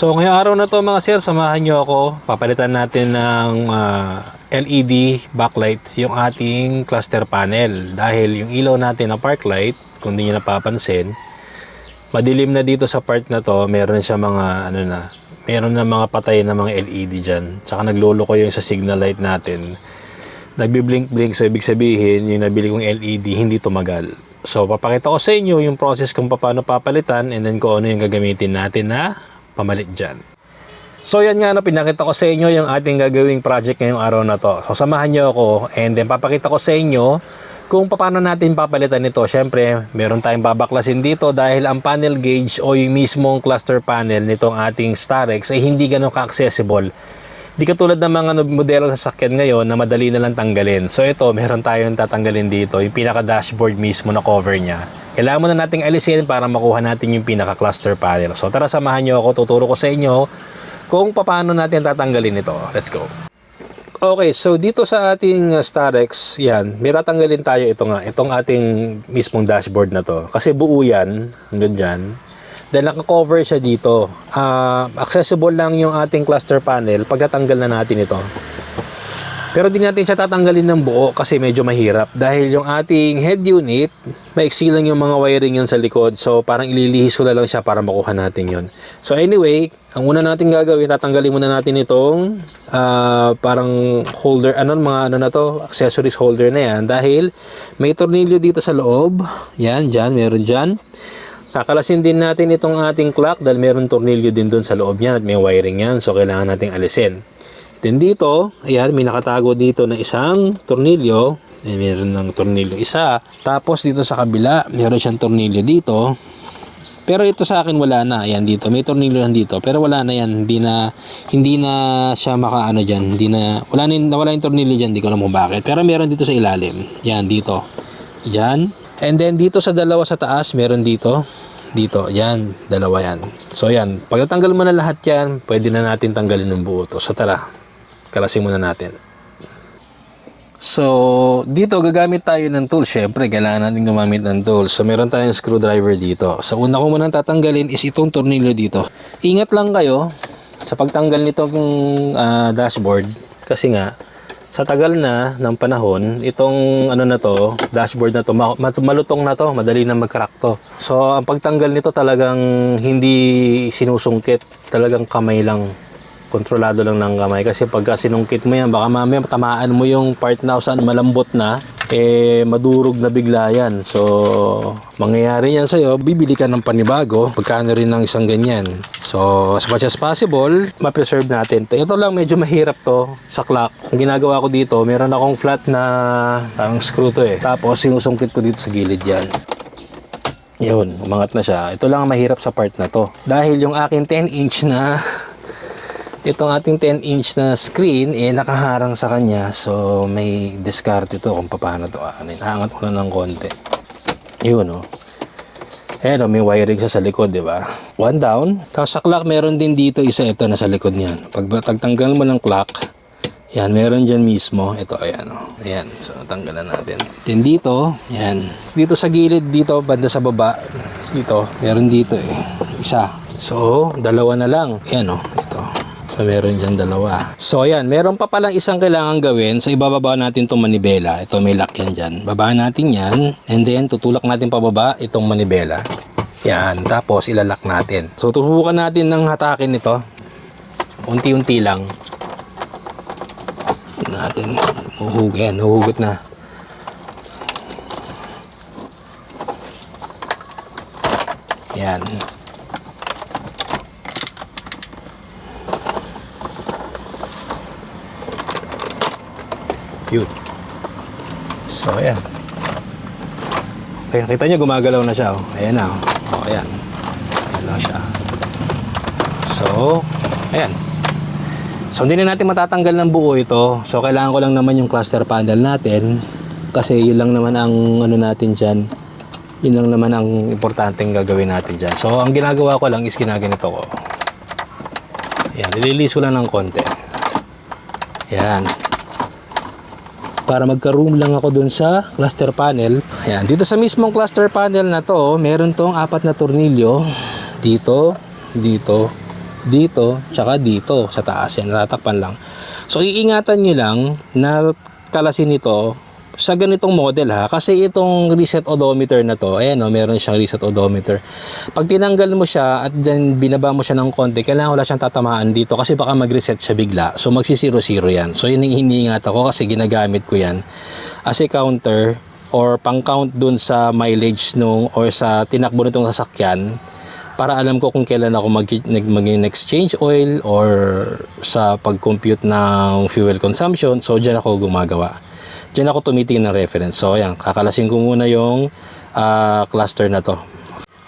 So ngayong araw na to mga sir, samahan nyo ako. Papalitan natin ng ah, LED backlight yung ating cluster panel. Dahil yung ilaw natin na park light, kung di nyo napapansin, madilim na dito sa part na to, meron siya mga ano na, meron na mga patay na mga LED dyan. Tsaka nagluloko yung sa signal light natin. Nagbi-blink-blink, so ibig sabihin, yung nabili kong LED, hindi tumagal. So, papakita ko sa inyo yung process kung paano papalitan and then kung ano yung gagamitin natin na pamalit dyan. So yan nga no, pinakita ko sa inyo yung ating gagawing project ngayong araw na to. So samahan nyo ako and then papakita ko sa inyo kung paano natin papalitan ito. Siyempre, meron tayong babaklasin dito dahil ang panel gauge o yung mismong cluster panel nitong ating Starex ay hindi ganun ka-accessible. Di katulad ng mga modelo sa sasakyan ngayon na madali na lang tanggalin. So ito, meron tayong tatanggalin dito, yung pinaka-dashboard mismo na cover niya. Kailangan muna nating alisin para makuha natin yung pinaka-cluster panel. So tara, samahan nyo ako, tuturo ko sa inyo kung paano natin tatanggalin ito. Let's go. Okay, so dito sa ating uh, Starex, yan, may tatanggalin tayo ito nga, itong ating mismong dashboard na to. Kasi buo yan, hanggang dyan. Dahil naka-cover siya dito. Ah, accessible lang yung ating cluster panel pag natanggal na natin ito. Pero di natin siya tatanggalin ng buo kasi medyo mahirap. Dahil yung ating head unit, maiksi lang yung mga wiring yan sa likod. So parang ililihis ko na lang siya para makuha natin yon. So anyway, ang una natin gagawin, tatanggalin muna natin itong ah, parang holder, ano mga ano na to, accessories holder na yan. Dahil may tornilyo dito sa loob. Yan, dyan, meron dyan. Kakalasin din natin itong ating clock dahil meron tornilyo din doon sa loob niyan at may wiring yan. So kailangan nating alisin. Then dito, ayan, may nakatago dito na isang tornilyo. Eh, meron ng tornilyo isa. Tapos dito sa kabila, meron siyang tornilyo dito. Pero ito sa akin wala na. Ayan dito, may tornilyo yan dito. Pero wala na yan. Hindi na, hindi na siya makaano dyan. Hindi na, wala na, nawala yung tornilyo dyan. Hindi ko alam kung bakit. Pero meron dito sa ilalim. Yan, dito. Diyan. And then dito sa dalawa sa taas, meron dito. Dito, yan, dalawa yan. So yan, pag natanggal mo na lahat yan, pwede na natin tanggalin ng buo to. So tara, kalasin muna natin. So, dito gagamit tayo ng tool. Siyempre, kailangan natin gumamit ng tool. So, meron tayong screwdriver dito. So, una ko muna tatanggalin is itong tornilyo dito. Ingat lang kayo sa pagtanggal nitong ah, dashboard. Kasi nga, sa tagal na ng panahon, itong ano na to, dashboard na to, ma- ma- malutong na to, madali na mag-crack to. So, ang pagtanggal nito talagang hindi sinusungkit, talagang kamay lang kontrolado lang ng kamay. Kasi pagka sinungkit mo yan baka mamaya tamaan mo yung part na saan malambot na eh madurog na bigla yan. So mangyayari yan sa'yo bibili ka ng panibago pagkano rin ng isang ganyan. So as much as possible ma-preserve natin ito lang medyo mahirap to sa clock. Ang ginagawa ko dito meron akong flat na parang screw to eh. Tapos sinusungkit ko dito sa gilid yan. Yun, umangat na siya. Ito lang ang mahirap sa part na to. Dahil yung aking 10 inch na itong ating 10 inch na screen eh nakaharang sa kanya so may discard ito kung paano to anin hangat ko na ng konti yun oh Ayan, oh, may wiring siya sa likod, di ba? One down. Tapos sa clock, meron din dito isa ito na sa likod niyan. Pag tagtanggal mo ng clock, yan, meron dyan mismo. Ito, ayan, oh. Ayan, so tanggalan natin. Then dito, yan. Dito sa gilid, dito, banda sa baba, dito, meron dito eh. Isa. So, dalawa na lang. Ayan, oh. So, meron dyan dalawa. So, ayan. Meron pa palang isang kailangan gawin. So, ibababa natin itong manibela. Ito, may lock yan dyan. Babaan natin yan. And then, tutulak natin pababa itong manibela. Yan. Tapos, ilalak natin. So, tusubukan natin ng hatakin ito. Unti-unti lang. Natin. Uhug. Yan. Uhugot na. Yan. Yun. So, ayan. Okay, nakita nyo, gumagalaw na siya. Oh. Ayan na. Oh. oh, ayan. Ayan na siya. So, ayan. So, hindi na natin matatanggal ng buo ito. So, kailangan ko lang naman yung cluster panel natin. Kasi yun lang naman ang ano natin dyan. Yun lang naman ang importanteng gagawin natin dyan. So, ang ginagawa ko lang is ginaganito ko. Ayan, nililis ko lang ng konti. Ayan para magka-room lang ako dun sa cluster panel. Ayan, dito sa mismong cluster panel na to, meron tong apat na tornilyo. Dito, dito, dito, tsaka dito sa taas. Yan, natatakpan lang. So, iingatan nyo lang na kalasin ito sa ganitong model ha. Kasi itong reset odometer na to, ayan o, meron siyang reset odometer. Pag tinanggal mo siya at then binaba mo siya ng konti, kailangan wala siyang tatamaan dito kasi baka mag-reset siya bigla. So, magsi-zero-zero yan. So, yun yung hiniingat ako kasi ginagamit ko yan as a counter or pang-count dun sa mileage nung or sa tinakbo nitong sasakyan para alam ko kung kailan ako mag, nag, mag-exchange oil or sa pag-compute ng fuel consumption. So, dyan ako gumagawa. Dyan ako tumitingin ng reference. So, ayan, kakalasin ko muna yung ah, cluster na to.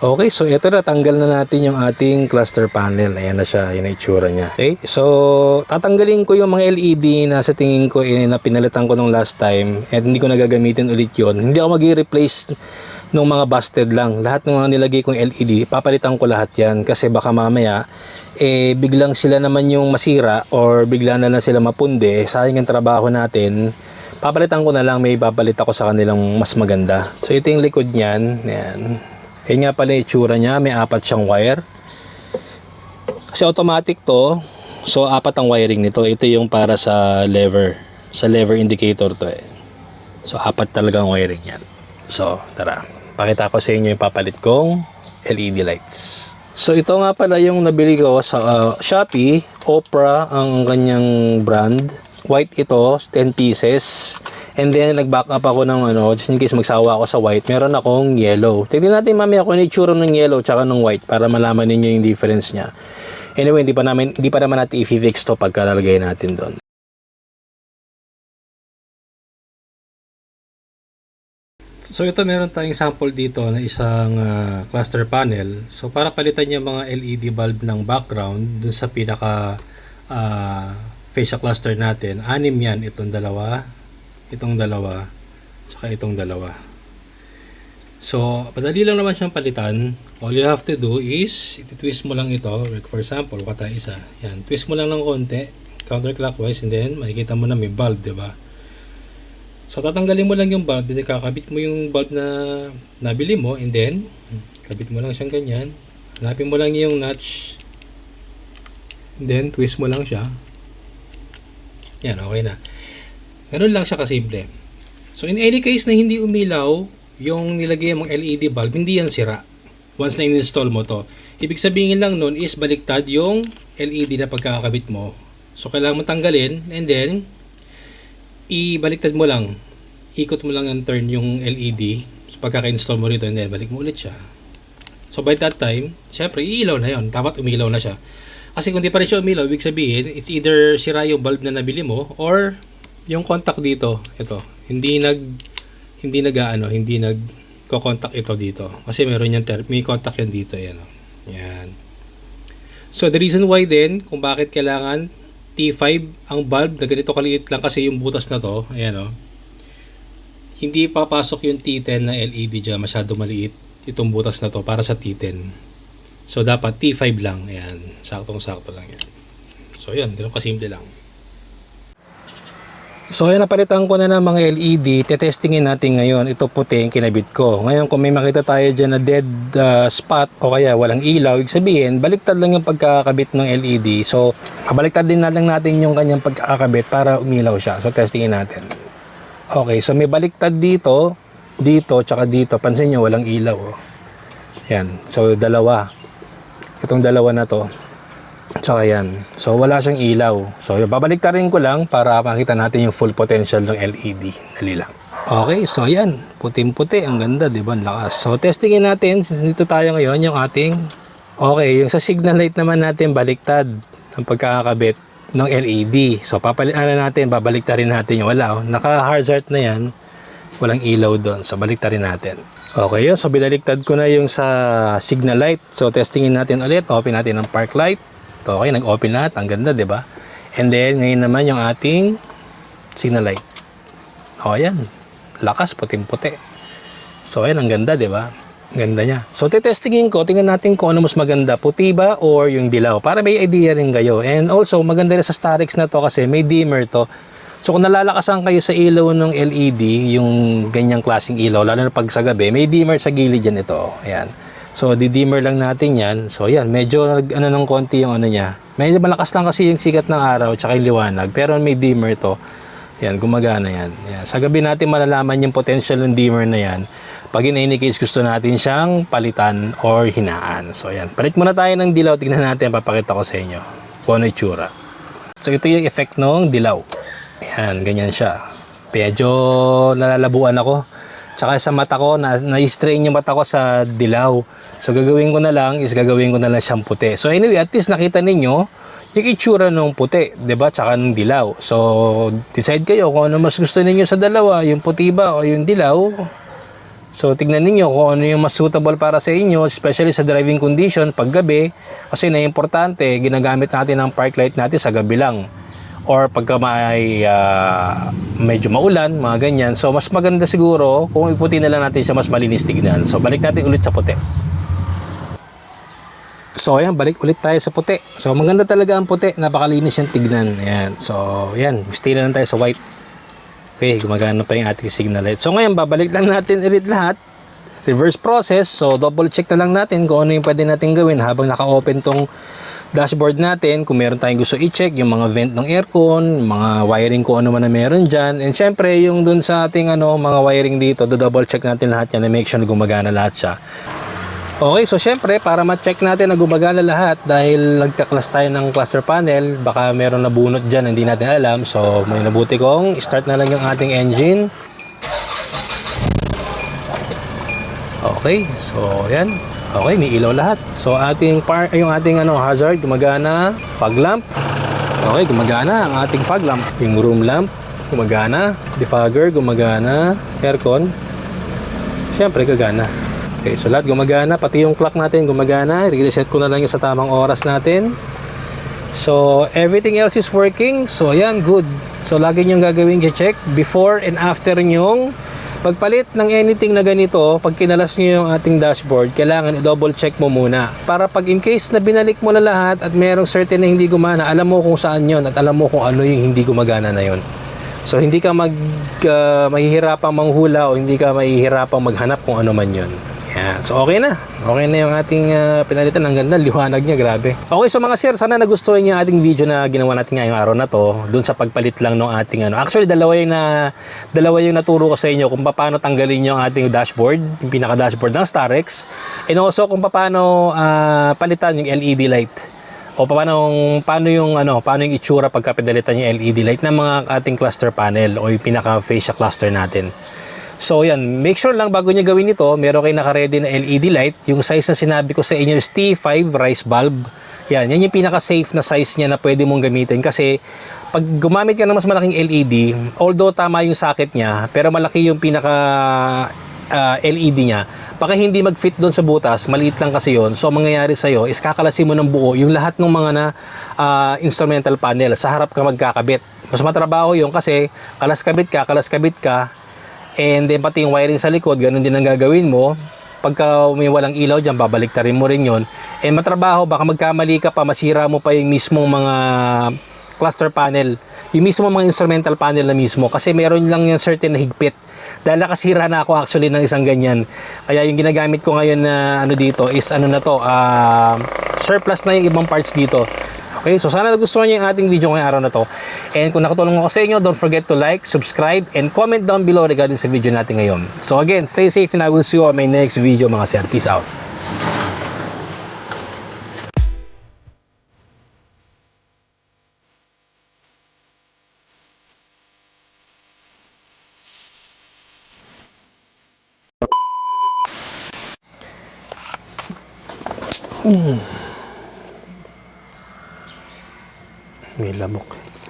Okay, so ito na, tanggal na natin yung ating cluster panel. Ayan na siya, yun ang itsura niya. Okay, so tatanggalin ko yung mga LED na sa tingin ko eh, na pinalitan ko nung last time at hindi ko nagagamitin ulit yon. Hindi ako mag-replace nung mga busted lang. Lahat ng mga nilagay kong LED, papalitan ko lahat yan kasi baka mamaya eh biglang sila naman yung masira or bigla na lang sila mapunde. Sayang ang trabaho natin. Papalitan ko na lang, may babalit ako sa kanilang mas maganda. So ito yung likod niyan. Yan. Yan nga pala itsura niya. May apat siyang wire. Kasi automatic to. So apat ang wiring nito. Ito yung para sa lever. Sa lever indicator to eh. So apat talaga ang wiring yan. So tara. Pakita ko sa inyo yung papalit kong LED lights. So ito nga pala yung nabili ko sa uh, Shopee. Opera ang kanyang brand. White ito, 10 pieces. And then nag-back up ako ng ano, just in case magsawa ako sa white, meron akong yellow. Tingnan natin mamaya kung ano itsura ng yellow tsaka ng white para malaman ninyo yung difference niya. Anyway, hindi pa namin hindi pa naman natin i-fix to pagkalalagay natin doon. So ito meron tayong sample dito na isang ah, cluster panel. So para palitan yung mga LED bulb ng background dun sa pinaka ah, fascia cluster natin, anim yan itong dalawa, itong dalawa, saka itong dalawa. So, madali lang naman siyang palitan. All you have to do is, iti-twist mo lang ito. Like for example, kata isa. Yan, twist mo lang ng konti, counterclockwise, and then makikita mo na may bulb, di ba? So, tatanggalin mo lang yung bulb, then kakabit mo yung bulb na nabili mo, and then, kabit mo lang siyang ganyan. Hanapin mo lang yung notch, and then, twist mo lang siya. Yan, okay na. Ganun lang siya kasimple. So, in any case na hindi umilaw, yung nilagay mong LED bulb, hindi yan sira. Once na in-install mo to. Ibig sabihin lang nun is baliktad yung LED na pagkakabit mo. So, kailangan mo tanggalin, and then, ibaliktad mo lang. Ikot mo lang ang turn yung LED. So, pagkaka-install mo rito, and then, balik mo ulit siya. So, by that time, syempre, iilaw na yon Dapat umilaw na siya. Kasi kung di pa rin siya umilaw, ibig sabihin, it's either sira yung bulb na nabili mo, or yung contact dito, ito, hindi nag, hindi nag, ano, hindi nag, contact ito dito. Kasi meron yan, may contact yan dito, yan, oh. yan. So, the reason why then, kung bakit kailangan T5 ang bulb na ganito kaliit lang kasi yung butas na to, ayan, oh. Hindi papasok yung T10 na LED dyan, masyado maliit itong butas na to para sa T10. So, dapat T5 lang. Ayan. Saktong-sakto lang yan. So, yan. Ganun kasimple lang. So, ayan. Napalitan ko na ng mga LED. Tetestingin natin ngayon. Ito puti yung kinabit ko. Ngayon, kung may makita tayo dyan na dead uh, spot o kaya walang ilaw, ibig sabihin, baliktad lang yung pagkakabit ng LED. So, baliktad din na lang natin yung kanyang pagkakabit para umilaw siya. So, testingin natin. Okay. So, may baliktad dito, dito, tsaka dito. Pansin nyo, walang ilaw. Oh. Yan. So, dalawa itong dalawa na to. Tsaka yan. So wala siyang ilaw. So babalik rin ko lang para makita natin yung full potential ng LED dali lang. Okay so yan. Puting puti ang ganda di ba? Ang lakas. So testingin natin. Since dito tayo ngayon yung ating okay yung sa signal light naman natin baliktad ang pagkakabit ng LED so papalitan na natin. Babalik rin natin yung wala. Oh. naka hazard na yan walang ilaw doon so balik rin natin Okay yun, so binaliktad ko na yung sa signal light. So testingin natin ulit, open natin ang park light. Okay, nag-open lahat, ang ganda, 'di ba? And then ngayon naman yung ating signal light. O yan, lakas puting-puti. So ayan, ang ganda, 'di ba? Ganda niya. So tetestingin ko, tingnan natin kung ano mas maganda, puti ba or yung dilaw para may idea rin kayo. And also, maganda rin sa Starix na to kasi may dimmer to. So kung nalalakasan kayo sa ilaw ng LED, yung ganyang klaseng ilaw, lalo na pag sa gabi, may dimmer sa gilid yan ito. Ayan. So, didimmer lang natin yan. So, yan. Medyo ano ng konti yung ano niya. Medyo malakas lang kasi yung sikat ng araw tsaka yung liwanag. Pero may dimmer to. Yan, gumagana yan. yan. Sa gabi natin malalaman yung potential ng dimmer na yan. Pag in any case gusto natin siyang palitan or hinaan. So, yan. Palit muna tayo ng dilaw. Tignan natin. Papakita ko sa inyo kung ano yung tsura. So, ito yung effect ng dilaw. Yan, ganyan siya. Medyo nalalabuan ako. Tsaka sa mata ko, na, na-strain yung mata ko sa dilaw. So gagawin ko na lang is gagawin ko na lang siyang puti. So anyway, at least nakita ninyo yung itsura ng puti, 'di ba? Tsaka ng dilaw. So decide kayo kung ano mas gusto ninyo sa dalawa, yung puti ba o yung dilaw. So tignan ninyo kung ano yung mas suitable para sa inyo, especially sa driving condition pag gabi. Kasi na importante, ginagamit natin ang park light natin sa gabi lang or pagka may ah, medyo maulan, mga ganyan. So, mas maganda siguro kung iputi na lang natin siya mas malinis tignan. So, balik natin ulit sa puti. So, ayan, balik ulit tayo sa puti. So, maganda talaga ang puti. Napakalinis yung tignan. Ayan. So, ayan, stay na lang tayo sa white. Okay, gumagana pa yung ating signal light. So, ngayon, babalik lang natin ulit lahat. Reverse process. So, double check na lang natin kung ano yung pwede natin gawin habang naka-open tong dashboard natin. Kung meron tayong gusto i-check, yung mga vent ng aircon, mga wiring kung ano man na meron dyan. And syempre, yung dun sa ating ano, mga wiring dito, do double check natin lahat yan na make sure na gumagana lahat siya. Okay, so syempre, para ma-check natin na gumagana lahat dahil nagka-class tayo ng cluster panel, baka meron nabunot dyan, hindi natin alam. So, may nabuti kong start na lang yung ating engine. Okay, so yan. Okay, may ilaw lahat. So ating par yung ating ano hazard gumagana, fog lamp. Okay, gumagana ang ating fog lamp. Yung room lamp gumagana, defogger gumagana, aircon. Siyempre gagana. Okay, so lahat gumagana, pati yung clock natin gumagana. I-reset ko na lang yung sa tamang oras natin. So, everything else is working. So, yan, good. So, lagi niyong gagawin check before and after nyong pagpalit ng anything na ganito, pag kinalas niyo yung ating dashboard, kailangan i-double check mo muna. Para pag in case na binalik mo na lahat at merong certain na hindi gumana, alam mo kung saan yon at alam mo kung ano yung hindi gumagana na yon. So, hindi ka mag, uh, mahihirapang manghula o hindi ka mahihirapang maghanap kung ano man yon. Yan. So, okay na. Okay na yung ating uh, pinalitan. Ang ganda, liwanag niya, grabe. Okay, so mga sir, sana nagustuhan niyo ating video na ginawa natin ngayong araw na to. Doon sa pagpalit lang ng ating ano. Actually, dalawa yung, na, dalawa yung naturo ko sa inyo kung paano tanggalin yung ating dashboard, yung pinaka-dashboard ng Starex. And also, kung paano uh, palitan yung LED light o paano paano yung ano paano yung itsura pagka pinalitan yung LED light ng mga ating cluster panel o yung pinaka fascia cluster natin. So yan, make sure lang bago niya gawin ito, meron kayo naka-ready na LED light. Yung size na sinabi ko sa inyo is T5 rice bulb. Yan, yan yung pinaka-safe na size niya na pwede mong gamitin kasi pag gumamit ka ng mas malaking LED, although tama yung socket niya, pero malaki yung pinaka uh, LED niya, baka hindi mag-fit doon sa butas, maliit lang kasi yon. So, ang mangyayari sa'yo is kakalasin mo ng buo yung lahat ng mga na uh, instrumental panel. Sa harap ka magkakabit. Mas matrabaho yung kasi kalas kabit ka, kalas kabit ka, and then pati yung wiring sa likod, ganun din ang gagawin mo. Pagka may walang ilaw dyan, babalik rin mo rin yon. And matrabaho, baka magkamali ka pa, masira mo pa yung mismong mga cluster panel. Yung mismo mga instrumental panel na mismo. Kasi meron lang yung certain na higpit. Dahil nakasira na ako actually ng isang ganyan. Kaya yung ginagamit ko ngayon na ano dito is ano na to, uh, surplus na yung ibang parts dito. Okay, so sana nagustuhan niyo yung ating video ngayong araw na to. And kung nakatulong ako sa inyo, don't forget to like, subscribe, and comment down below regarding sa video natin ngayon. So again, stay safe and I will see you on my next video mga sir. Peace out. May lamok.